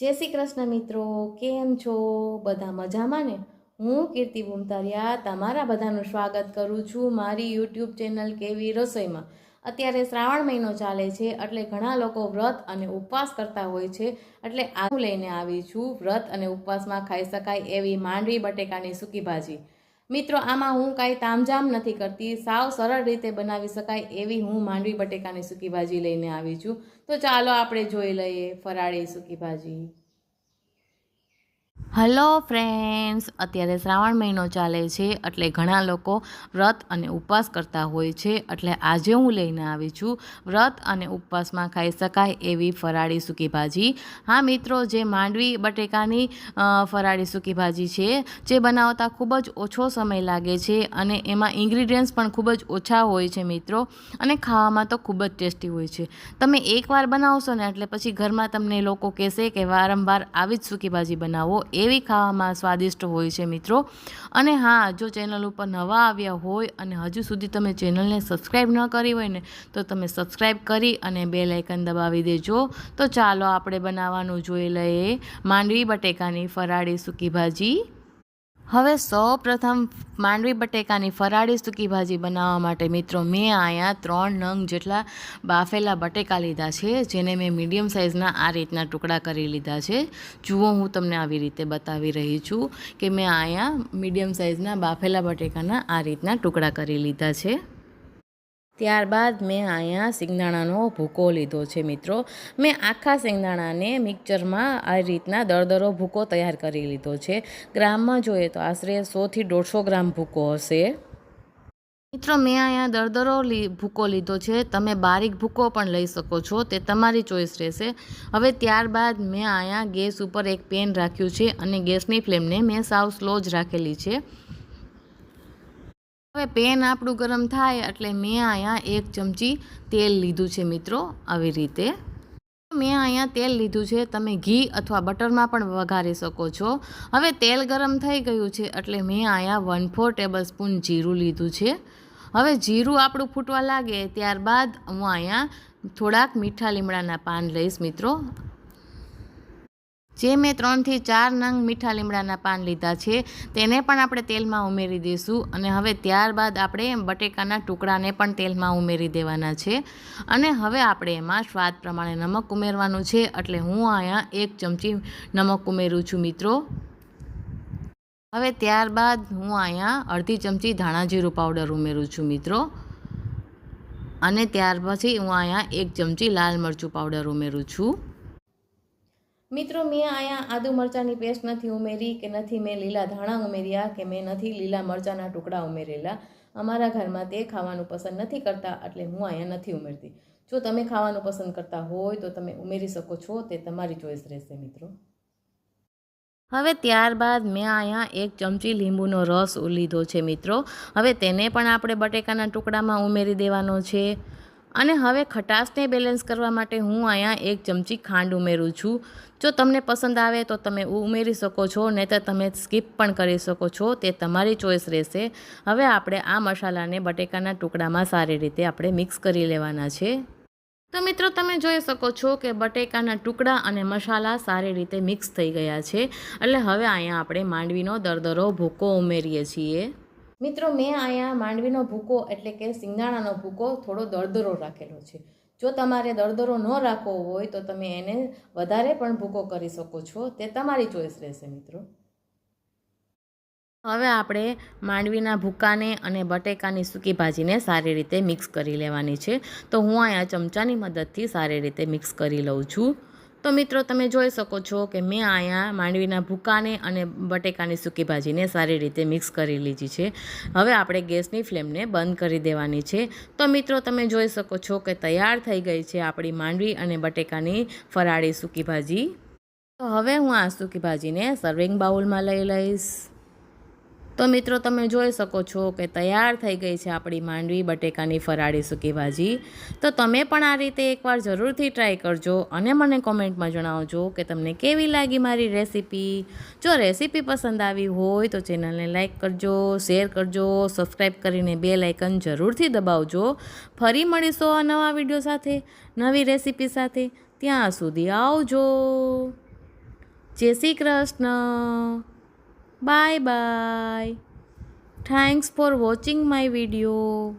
જય શ્રી કૃષ્ણ મિત્રો, કેમ છો? બધા મજામાં ને? હું કીર્તિ બુમતારિયા તમારા બધાનું સ્વાગત કરું છું મારી યુટ્યુબ ચેનલ કેવી રસોઈમાં. અત્યારે શ્રાવણ મહિનો ચાલે છે એટલે ઘણા લોકો વ્રત અને ઉપવાસ કરતા હોય છે એટલે આ લઈને આવી છું વ્રત અને ઉપવાસમાં ખાઈ શકાય એવી માંડવી, બટેકાની સૂકી ભાજી. મિત્રો, આમાં હું કાંઈ તામઝામ નથી કરતી. સાવ સરળ રીતે બનાવી શકાય એવી હું માંડવી બટેકાની સૂકી ભાજી લઈને આવી છું. તો ચાલો આપણે જોઈ લઈએ ફરાળી સૂકી ભાજી. હલો ફ્રેન્ડ્સ અત્યારે શ્રાવણ મહિનો ચાલે છે એટલે ઘણા લોકો વ્રત અને ઉપવાસ કરતા હોય છે. એટલે આજે હું લઈને આવી છું વ્રત અને ઉપવાસમાં ખાઈ શકાય એવી ફરાળી સૂકી ભાજી. હા, મિત્રો, જે માંડવી બટેકાની ફરાળી સૂકી ભાજી છે, જે બનાવતા ખૂબ જ ઓછો સમય લાગે છે અને એમાં ઇન્ગ્રીડિયન્ટ્સ પણ ખૂબ જ ઓછા હોય છે, મિત્રો, અને ખાવામાં તો ખૂબ જ ટેસ્ટી હોય છે. તમે એકવાર બનાવશો ને એટલે પછી ઘરમાં તમને લોકો કહેશે કે વારંવાર આવી જ સૂકી ભાજી બનાવો. એવી ખાવામાં સ્વાદિષ્ટ હોય છે મિત્રો. અને હા, જો ચેનલ ઉપર નવા આવ્યા હોય અને હજુ સુધી તમે ચેનલને સબસ્ક્રાઈબ ન કરી હોય ને, તો તમે સબસ્ક્રાઈબ કરી અને બે લાઇકન દબાવી દેજો. તો ચાલો આપણે બનાવવાનું જોઈ લઈએ માંડવી બટેકાની ફરાળી સૂકી ભાજી. હવે સૌ પ્રથમ માંડવી બટેકાની ફરાળી સૂકી ભાજી બનાવવા માટે મિત્રો મેં અહીંયા ત્રણ નંગ જેટલા બાફેલા બટેકા લીધા છે, જેને મેં મીડિયમ સાઇઝના આ રીતના ટુકડા કરી લીધા છે. જુઓ, હું તમને આવી રીતે બતાવી રહી છું કે મેં અહીંયા મીડિયમ સાઇઝના બાફેલા બટેકાના આ રીતના ટુકડા કરી લીધા છે. ત્યારબાદ મેં અહીંયા સિંગદાણાનો ભૂકો લીધો છે, મિત્રો. મેં આખા સિંગદાણાને મિક્સરમાં આ રીતના દરદરો ભૂકો તૈયાર કરી લીધો છે. ગ્રામમાં જોઈએ તો આશરે સોથી દોઢસો ગ્રામ ભૂકો હશે. મિત્રો, મેં અહીંયા દરદરો લી, ભૂકો લીધો છે. તમે બારીક ભૂકો પણ લઈ શકો છો. તે તમારી ચોઈસ રહેશે. હવે ત્યારબાદ મેં અહીંયા ગેસ ઉપર એક પેન રાખ્યું છે અને ગેસની ફ્લેમને મેં સાવ સ્લો જ રાખેલી છે. હવે પેન આપણું ગરમ થાય એટલે મેં અહીંયા એક ચમચી તેલ લીધું છે મિત્રો, આવી રીતે. મેં અહીંયા તેલ લીધું છે, તમે ઘી અથવા બટરમાં પણ વઘારી શકો છો. હવે તેલ ગરમ થઈ ગયું છે એટલે મેં અહીંયા વન ફોર ટેબલ સ્પૂન જીરું લીધું છે. હવે જીરું આપણું ફૂટવા લાગે ત્યારબાદ હું અહીંયા થોડાક મીઠા લીમડાના પાન લઈશ મિત્રો. જે મેં ત્રણથી ચાર નંગ મીઠા લીમડાના પાન લીધા છે, તેને પણ આપણે તેલમાં ઉમેરી દઈશું અને હવે ત્યારબાદ આપણે બટેકાના ટુકડાને પણ તેલમાં ઉમેરી દેવાના છે. અને હવે આપણે એમાં સ્વાદ પ્રમાણે નમક ઉમેરવાનું છે, એટલે હું અહીંયા એક ચમચી નમક ઉમેરું છું મિત્રો. હવે ત્યારબાદ હું અહીંયા અડધી ચમચી ધાણાજીરું પાવડર ઉમેરું છું મિત્રો. અને ત્યાર પછી હું અહીંયા એક ચમચી લાલ મરચું પાવડર ઉમેરું છું. મિત્રો, મેં અહીંયા આદુ મરચાંની પેસ્ટ નથી ઉમેરી કે નથી મેં લીલા ધાણા ઉમેર્યા કે મેં નથી લીલા મરચાંના ટુકડા ઉમેરેલા. અમારા ઘરમાં તે ખાવાનું પસંદ નથી કરતા એટલે હું અહીંયા નથી ઉમેરતી. જો તમે ખાવાનું પસંદ કરતા હોય તો તમે ઉમેરી શકો છો, તે તમારી ચોઈસ રહેશે મિત્રો. હવે ત્યારબાદ મેં અહીંયા એક ચમચી લીંબુનો રસ લીધો છે મિત્રો. હવે તેને પણ આપણે બટેકાના ટુકડામાં ઉમેરી દેવાનો છે. અને હવે ખટાશને બેલેન્સ કરવા માટે હું અહીંયા એક ચમચી ખાંડ ઉમેરું છું. જો તમને પસંદ આવે તો તમે ઉમેરી શકો છો નહીં તો તમે સ્કીપ પણ કરી શકો છો. તે તમારી ચોઈસ રહેશે. હવે આપણે આ મસાલાને બટેકાના ટુકડામાં સારી રીતે આપણે મિક્સ કરી લેવાના છે. તો મિત્રો, તમે જોઈ શકો છો કે બટેકાના ટુકડા અને મસાલા સારી રીતે મિક્સ થઈ ગયા છે. એટલે હવે અહીંયા આપણે માંડવીનો દરદરો ભૂકો ઉમેરીએ છીએ. મિત્રો, મેં અહીંયા માંડવીનો ભૂકો એટલે કે સિંગદાણાનો ભૂકો થોડો દરદરો રાખેલો છે. જો તમારે દરદરો ન રાખવો હોય તો તમે એને વધારે પણ ભૂકો કરી શકો છો. તે તમારી ચોઈસ રહેશે, મિત્રો. હવે આપણે માંડવીના ભૂકાને અને બટેકાની સૂકી ભાજીને સારી રીતે મિક્સ કરી લેવાની છે. તો હું અહીંયા ચમચાની મદદથી સારી રીતે મિક્સ કરી લઉં છું. તો મિત્રો, તમે જોઈ શકો છો કે મેં અહીંયા માંડવીના ભૂકાને અને બટેકાની સૂકી ભાજીને સારી રીતે મિક્સ કરી લીધી છે. હવે આપણે ગેસની ફ્લેમને બંધ કરી દેવાની છે. તો મિત્રો, તમે જોઈ શકો છો કે તૈયાર થઈ ગઈ છે આપણી માંડવી અને બટેકાની ફરાળી સૂકી ભાજી. તો હવે હું આ સૂકી ભાજીને સર્વિંગ બાઉલમાં લઈ લઈશ. તો મિત્રો તમે જોઈ શકો છો કે તૈયાર થઈ ગઈ છે આપણી માંડવી બટેકાની ફરાળી સૂકી ભાજી. તો તમે પણ આ રીતે એકવાર જરૂરથી ટ્રાય કરજો અને મને કોમેન્ટમાં જણાવજો કે તમને કેવી લાગી મારી રેસીપી. જો રેસીપી પસંદ આવી હોય તો ચેનલને લાઇક કરજો, શેર કરજો સબસ્ક્રાઈબ કરીને બે લાઇકન જરૂરથી દબાવજો. ફરી મળીશું આ નવા વીડિયો સાથે, નવી રેસીપી સાથે. ત્યાં સુધી આવજો. જય Shri Krishna. Bye bye. Thanks for watching my video.